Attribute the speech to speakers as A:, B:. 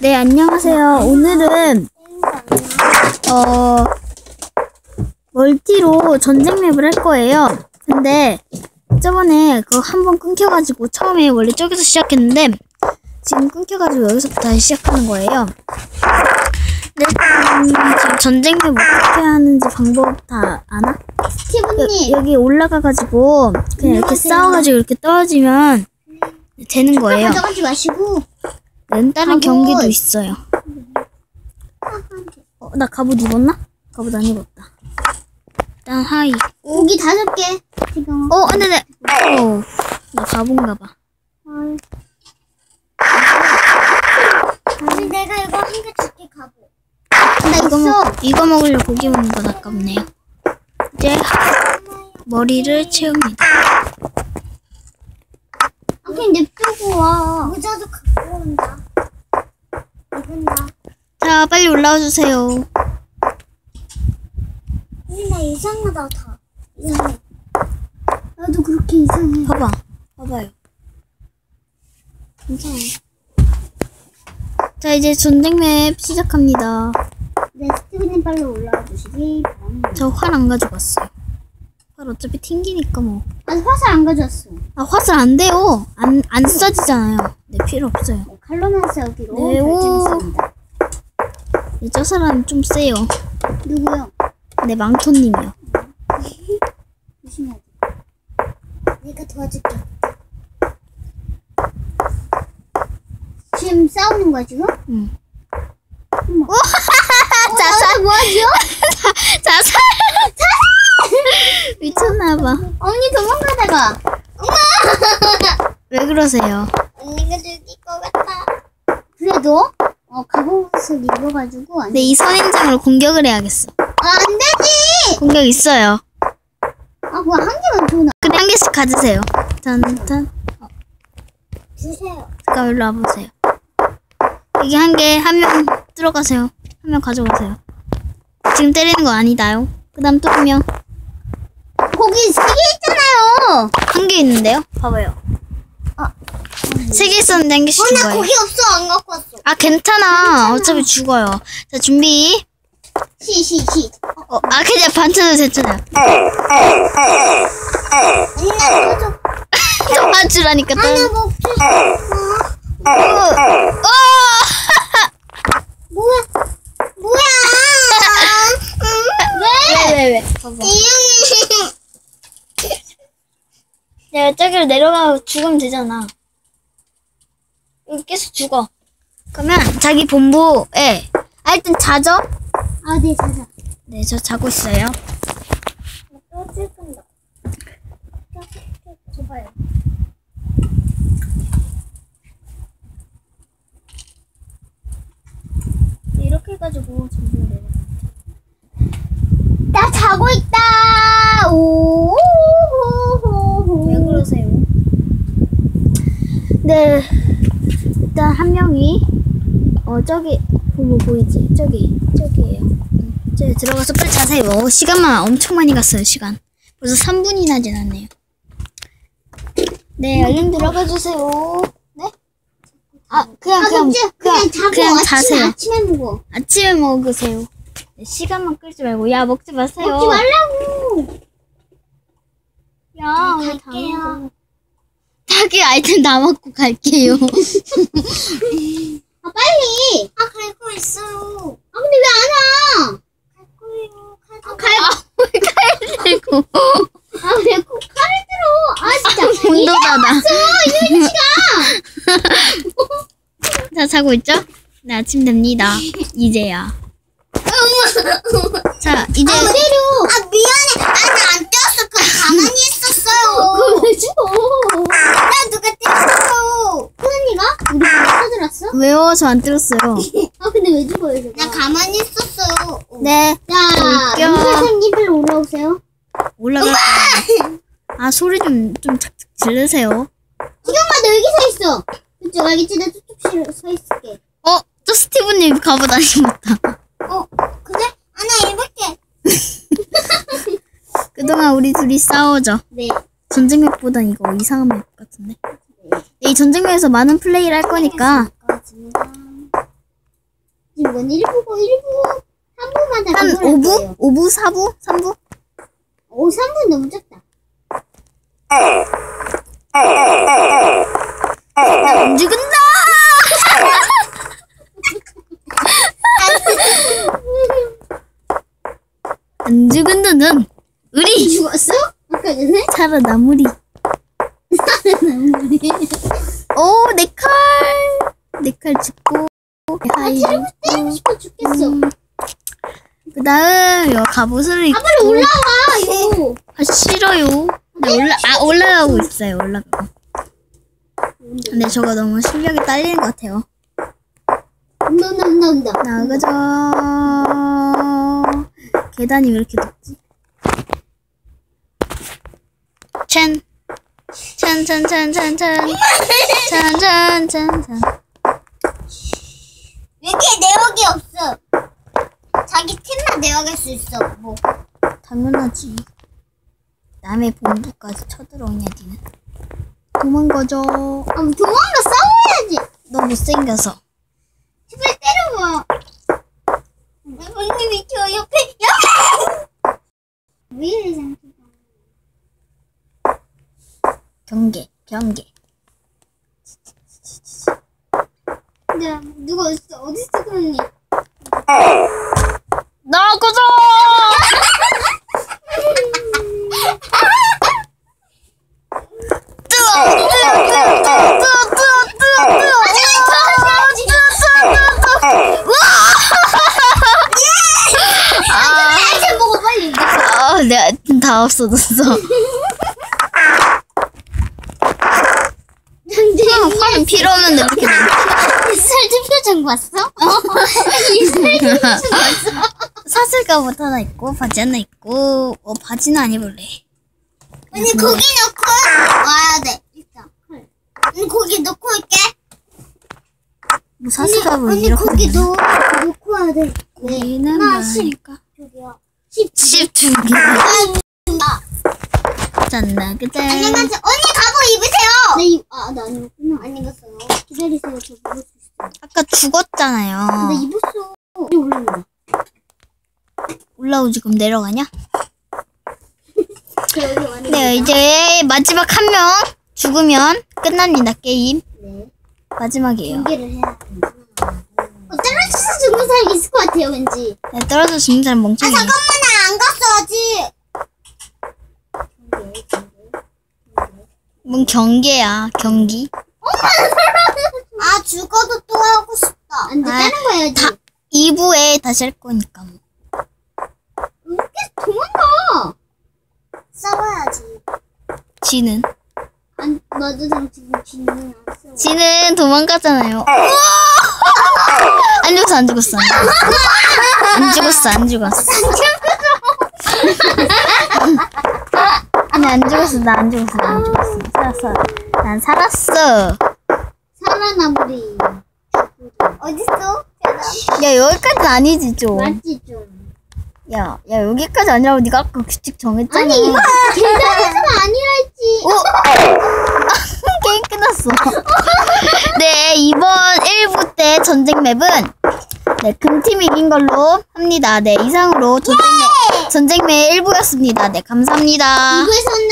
A: 네, 안녕하세요. 오늘은, 어, 멀티로 전쟁 맵을 할 거예요. 근데, 저번에 그거 한번 끊겨가지고, 처음에 원래 저기서 시작했는데, 지금 끊겨가지고 여기서부터 다시 시작하는 거예요. 네, 음, 지금 전쟁 맵 어떻게 하는지 방법 다 아나?
B: 스티브님.
A: 여, 기 올라가가지고, 그냥 이렇게. 싸워가지고 이렇게 떨어지면 되는 거예요.
B: 가져가지 마시고.
A: 는 다른. 경기도 있어요. 어, 나 갑옷 입었나? 갑옷 안 입었다. 일단 하이.
B: 고기 다섯 개. 지금.
A: 어, 안 돼, 네. 어, 나 가본가 봐.
B: 아니 내가 이거 한 개 줄게 가보.
A: 나 이거,
B: 있어.
A: 먹, 이거 먹으려 고기 먹는 건 아깝네요. 이제 머리를 채웁니다.
B: 아 그냥 냅두고 와. 모자도 온다.
A: 자, 빨리 올라와 주세요.
B: 근데 나 이상하다 다. 이상해. 나도 그렇게 이상해.
A: 봐봐. 봐봐요. 괜찮아요. 자, 이제 전쟁 맵 시작합니다.
B: 네 스티브님 빨리 올라와 주시기 바랍니다.
A: 저 활 안 가져갔어요. 활 어차피 튕기니까 뭐.
B: 아직 화살 안 가져왔어.
A: 아, 화살 안 돼요. 안, 안 써지잖아요. 네, 필요 없어요.
B: 네, 칼로만 세우기로
A: 네, 오.
B: 결정했습니다.
A: 네, 저 사람 좀 세요.
B: 누구요?
A: 네, 망토님이요.
B: 조심해야 돼. 내가 도와줄게. 지금 싸우는 거야 지금?
A: 응.
B: 어머.
A: 자살,
B: 뭐하죠?
A: 자살! 미쳤나봐.
B: 언니 도망가다가.
A: 왜 그러세요?
B: 언니가 죽일 것 같아. 그래도 어 갑옷을 입어가지고 안,
A: 네, 이 선인장으로 공격을 해야겠어.
B: 아, 안 되지.
A: 공격 있어요.
B: 아 그거 한 개만 줘 나.
A: 그래, 한 개씩 가지세요. 짠짠.
B: 주세요.
A: 잠깐, 일로 와보세요. 여기 한 개, 한 명 들어가세요. 한 명 가져가세요. 지금 때리는 거 아니다요. 그 다음 또 한 명.
B: 거기 세 개 있잖아요.
A: 한 개 있는데요? 봐봐요.
B: 아.
A: 세 개 있었는데 한 개씩 준 거예요.
B: 없어 안 갖고 왔어.
A: 아, 괜찮아. 어차피 죽어요. 자, 준비.
B: 시 시 시.
A: 어, 아, 그냥 반찬도 됐잖아요.
B: 언니 나 도와줘.
A: 도와주라니까. 또.
B: 하나 먹지.
A: 어, 어!
B: 뭐야? 뭐야? 왜?
A: 왜, 왜, 왜? 봐봐.
B: 이형이.
A: 내가 저기로 내려가고 죽으면 되잖아. 여기 계속 죽어. 그러면 자기 본부에, 아, 일단 자죠?
B: 아, 네, 자자.
A: 네, 저 자고 있어요.
B: 또찔 건다. 줘봐요.
A: 이렇게 해가지고 전부 내려.
B: 나 자고 있다. 오.
A: 왜 그러세요? 네. 일단 한 명이 어 저기 보고 보이지? 저기 저기에요. 응. 저기 들어가서 빨리 자세요. 어, 시간만 엄청 많이 갔어요. 시간. 벌써 3분이나 지났네요. 네, 얼른 들어가 주세요. 네? 아, 그냥
B: 아,
A: 그냥? 그냥
B: 그냥 자고
A: 그냥 자세요.
B: 아침에 먹어.
A: 아침에 먹으세요. 네, 시간만 끌지 말고 야 먹지 마세요.
B: 먹지 말라고.
A: 야,
B: 네, 갈게요.
A: 자기 아이템 다 먹고 갈게요.
B: 아, 빨리. 아, 갈거 있어요. 아, 근데 왜 안 와? 갈 거예요. 아, 갈,
A: 들고
B: 아, 왜 꼭 칼을 들어? 아, 진짜.
A: 문도 닫아.
B: 이현 씨가.
A: 자 자고 있죠? 네 아침 됩니다. 이제야. 자 이제
B: 아, 때려. 아, 미안해. 아, 나안 때렸어. 그냥 가만히 있었어요. 왜 누가 때렸어. 큰언니가? 우리 누가 쳐들었어?
A: 왜요? 저안 들었어요.
B: 아, 근데 왜 죽어요, 저거? 나 가만히 있었어요.
A: 네
B: 자, 빨리 올라오세요.
A: 올라갈 거예요. 아 소리 좀 좀 착착 지르세요.
B: 지금만 너 여기 서 있어. 그쪽 알겠지? 나 저쪽 서 있을게.
A: 어? 또 스티브님 안 입었다.
B: 어, 그래? 아, 나 입을게.
A: 그동안 우리 둘이 싸우죠.
B: 네.
A: 전쟁 맵보단 이거 이상한 맵 같은데. 네, 이 전쟁 맵에서 많은 플레이를 할 거니까.
B: 이건 1부고 1부 3부마다
A: 한 5부? 5부? 4부? 3부?
B: 오 3부 너무 작다.
A: 안 죽은다! 안 죽은다는 우리
B: 죽었어? 아까 전에?
A: 살아남으리. 오, 내 칼! 내 칼 죽고, 내 죽고.
B: 싶어 죽겠어.
A: 음. 그 다음, 요 갑옷을 입고.
B: 아 빨리 올라와 이거.
A: 아, 싫어요. 네, 올라, 아, 올라가고 있어요, 올라가고. 근데 저거 너무 실력이 딸리는 것 같아요.
B: 온다 온다 온다 온다.
A: 나가자. 계단이 왜 이렇게 높지? 짠. 짠, 짠, 짠, 짠, 짠. 짠, 짠, 짠, 짠.
B: 왜 이렇게 내역이 없어? 자기 팀만 내역할 수 있어. 뭐.
A: 당연하지. 남의 본부까지 쳐들어오냐, 니는. 도망가자.
B: 아, 도망가 싸워야지.
A: 너 못생겨서.
B: 제발 때려봐. 언니 저 옆에 옆에. 왜 이래 상태가?
A: 경계, 경계.
B: 근데 누가 어딨어? 어딨어?
A: 나가자! 아,
B: 먹어 빨리.
A: 아, 내가 다 없어졌어.
B: 장재희
A: 화면 필요 없는데 왜 이렇게?
B: 이설주 표정 봤어? 이설주 표정 봤어?
A: 사슬 갑옷 하나 있고, 바지 하나 있고, 어, 바지는 안 입을래.
B: 언니 고기 넣고 와야 돼. 일단. 언니 고기 넣고 올게.
A: 뭐 사슬 갑옷
B: 언니
A: 이렇게
B: 고기
A: 되나?
B: 넣 넣고 와야 돼.
A: 고기는. 많으니까.
B: 저기요. 십.
A: 10중
B: 아,
A: 짠나, 그제.
B: 안녕하세요. 언니 갑옷 입으세요. 네, 입, 아, 나안 입었구나. 안 입었어요. 기다리세요. 저 있어요.
A: 아까 죽었잖아요.
B: 나 입었어. 언니 올라온다.
A: 올라오지, 그럼 내려가냐? 네, 이제 마지막 한 명 죽으면 끝납니다, 게임.
B: 네.
A: 마지막이에요.
B: 해야 돼. 어, 떨어져서 죽는 사람 있을 것 같아요, 왠지.
A: 네, 떨어져 죽는 사람
B: 아,
A: 멍청이.
B: 잠깐만, 나안 갔어, 아직.
A: 뭔 경계야, 경기.
B: 아, 죽어도 또 하고 싶다. 안 돼,
A: 아,
B: 다른 거 해야지.
A: 다- 2부에 다시 할 거니까. 뭐.
B: 이렇게 도망가. 싸워야지.
A: 지는.
B: 안, 너도랑 지금 지는 안 싸워.
A: 지는 도망가잖아요. 안 죽었어, 안 죽었어. 안 죽었어, 안 죽었어. 아니, 안 죽었어, 나 안 죽었어, 나 안 죽었어. 살았어. 난 살았어.
B: 살아남으리. 어딨어?
A: 야, 여기까지는 아니지, 좀.
B: 맞지, 좀.
A: 야, 야, 여기까지 아니라고 네가 아까 규칙 정했잖아.
B: 아니, 이거 계산해서는 아니라 했지.
A: 어? 게임 끝났어. 네, 이번 1부 때 전쟁 맵은 네, 금팀이 이긴 걸로 합니다. 네, 이상으로 전쟁 맵, 전쟁 맵 1부였습니다. 네, 감사합니다.
B: 이거에서는